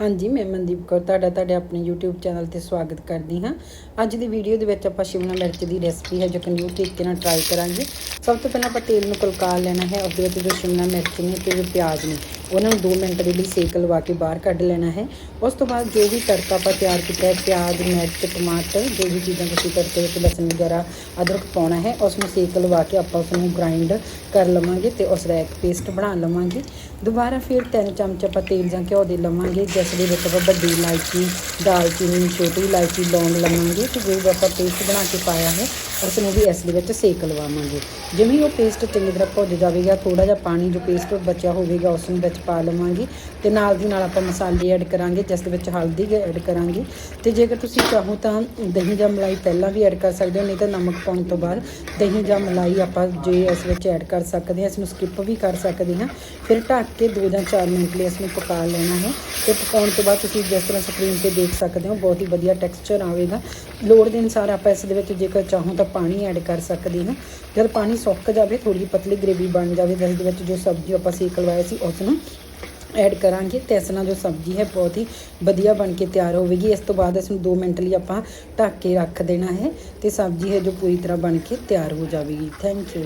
ਹਾਂਜੀ, ਮੈਂ ਮਨਦੀਪ ਕੌਰ ਤੁਹਾਡਾ ਤੁਹਾਡੇ ਆਪਣੇ YouTube ਚੈਨਲ ਤੇ ਸਵਾਗਤ ਕਰਦੀ ਹਾਂ। ਅੱਜ ਦੀ ਵੀਡੀਓ ਦੇ ਵਿੱਚ ਆਪਾਂ ਸ਼ਿਮਲਾ ਮਿਰਚ ਦੀ ਰੈਸਪੀ ਹੈ, ਜੋ ਕਿ ਨਿਊ ਤਰੀਕੇ ਨਾਲ ਟਰਾਈ ਕਰਾਂਗੇ। ਸਭ ਤੋਂ ਪਹਿਲਾਂ ਆਪਾਂ ਤੇਲ ਨੂੰ ਕਲਕਾ ਲੈਣਾ ਹੈ ਉਸ ਦੇ ਵਿੱਚ ਜੋ ਸ਼ਿਮਲਾ ਮਿਰਚ ਨੇ ਤੇ ਜੋ ਪਿਆਜ਼ ਨੇ ਉਹਨਾਂ ਨੂੰ 2 ਮਿੰਟ ਦੇ ਲਈ ਸੇਕ ਲਵਾ ਕੇ ਬਾਹਰ ਕੱਢ ਲੈਣਾ ਹੈ। ਉਸ ਤੋਂ ਬਾਅਦ ਜੋ ਵੀ ਤੜਕਾ ਆਪਾਂ ਤਿਆਰ ਕੀਤਾ ਹੈ, ਪਿਆਜ਼, ਮਿਰਚ, ਟਮਾਟਰ, ਜੋ ਵੀ ਚੀਜ਼ਾਂ ਤੁਸੀਂ ਤੜਕੇ ਵਿੱਚ ਲਸਣ ਵਗੈਰਾ, ਅਦਰਕ ਪਾਉਣਾ ਹੈ, ਉਸ ਨੂੰ ਸੇਕ ਲਵਾ ਕੇ ਆਪਾਂ ਉਸ ਨੂੰ ਗ੍ਰਾਈਂਡ ਕਰ ਲਵਾਂਗੇ ਤੇ ਉਸ ਦਾ ਇੱਕ ਪੇਸਟ ਬਣਾ ਲਵਾਂਗੇ। ਦੁਬਾਰਾ ਫਿਰ ਤਿੰਨ ਚਮਚ ਆਪਾਂ ਤੇਲ ਜਾਂ ਘਿਓ ਦੇ ਲਵਾਂਗੇ, ਜਿਸ ਦੇ ਵਿੱਚ ਆਪਾਂ ਵੱਡੀ ਇਲਾਇਚੀ, ਦਾਲਚੀਨੀ, ਛੋਟੀ ਇਲਾਇਚੀ, ਲੌਂਗ ਲਵਾਂਗੇ ਤੇ ਜੋ ਵੀ ਆਪਾਂ ਪੇਸਟ ਬਣਾ ਕੇ ਪਾਇਆ ਹੈ, ਉਸ ਨੂੰ ਵੀ ਇਸ ਦੇ ਵਿੱਚ ਸੇਕ ਲਵਾਵਾਂਗੇ। ਜਿਵੇਂ ਉਹ ਪੇਸਟ ਚੰਗੀ ਤਰ੍ਹਾਂ ਭੁੱਜ ਜਾਵੇਗਾ ਥੋੜਾ ਜਿਹਾ ਪਾਣੀ ਜੋ ਪੇਸਟ ਬਚਿਆ ਹੋਵੇਗਾ, ਉਸ ਨੂੰ ਵਿੱਚ ਪਾ ਲਵਾਂਗੇ ਤੇ ਨਾਲ ਦੀ ਨਾਲ ਆਪਾਂ ਮਸਾਲੇ ਐਡ ਕਰਾਂਗੇ, ਜਿਸ ਦੇ ਵਿੱਚ ਹਲਦੀ ਐਡ ਕਰਾਂਗੇ। ਤੇ ਜੇਕਰ ਤੁਸੀਂ ਚਾਹੋ ਤਾਂ ਦਹੀਂ ਜਾਂ ਮਲਾਈ ਪਹਿਲਾਂ ਵੀ ਐਡ ਕਰ ਸਕਦੇ ਹੋ, ਨਹੀਂ ਤਾਂ ਨਮਕ ਪਾਉਣ ਤੋਂ ਬਾਅਦ ਦਹੀਂ ਜਾਂ ਮਲਾਈ ਆਪਾਂ ਜੇ ਇਸ ਵਿੱਚ ਐਡ ਕਰ ਸਕਦੇ ਹਾਂ, ਇਸ ਨੂੰ ਸਕਿਪ ਵੀ ਕਰ ਸਕਦੇ ਹਾਂ। ਫਿਰ ਢੱਕ ਕੇ 2 ਜਾਂ 4 ਮਿੰਟ ਲਈ ਇਸ ਨੂੰ ਪਕਾ ਲੈਣਾ ਹੈ। ਤੇ ਪਕਾਉਣ ਤੋਂ ਬਾਅਦ ਤੁਸੀਂ ਜਿਸ ਤਰ੍ਹਾਂ ਸਕਰੀਨ ਤੇ ਦੇਖ ਸਕਦੇ ਹੋ, ਬਹੁਤ ਹੀ ਵਧੀਆ ਟੈਕਸਚਰ ਆਵੇਗਾ। ਲੋੜ ਦੇ ਅਨੁਸਾਰ ਆਪਾਂ ਇਸ ਦੇ ਵਿੱਚ ਜੇਕਰ ਚਾਹੋ ਤਾਂ ਪਾਣੀ ਐਡ ਕਰ ਸਕਦੇ ਹਾਂ। ਜਦ ਪਾਣੀ ਸੁੱਕ ਜਾਵੇ ਥੋੜੀ ਪਤਲੀ ਗ੍ਰੇਵੀ ਬਣ ਜਾਵੇ ਜਿਸ ਦੇ ਵਿੱਚ ਜੋ ਸਬਜ਼ੀ ਆਪਾਂ ਸੇਕ ਲਵਾਇਆ ਸੀ, ਉਸ ਨੂੰ ਐਡ ਕਰਾਂਗੇ ਤੇ ਇਸ ਨਾਲ ਜੋ ਸਬਜ਼ੀ ਹੈ ਬਹੁਤ ਹੀ ਵਧੀਆ ਬਣ ਕੇ ਤਿਆਰ ਹੋਵੇਗੀ। ਇਸ ਤੋਂ ਬਾਅਦ ਇਸ ਨੂੰ 2 ਮਿੰਟ ਲਈ ਆਪਾਂ ਢੱਕ ਕੇ ਰੱਖ ਦੇਣਾ ਹੈ ਤੇ ਸਬਜ਼ੀ ਹੈ ਜੋ ਪੂਰੀ ਤਰ੍ਹਾਂ ਬਣ ਕੇ ਤਿਆਰ ਹੋ ਜਾਵੇਗੀ। Thank you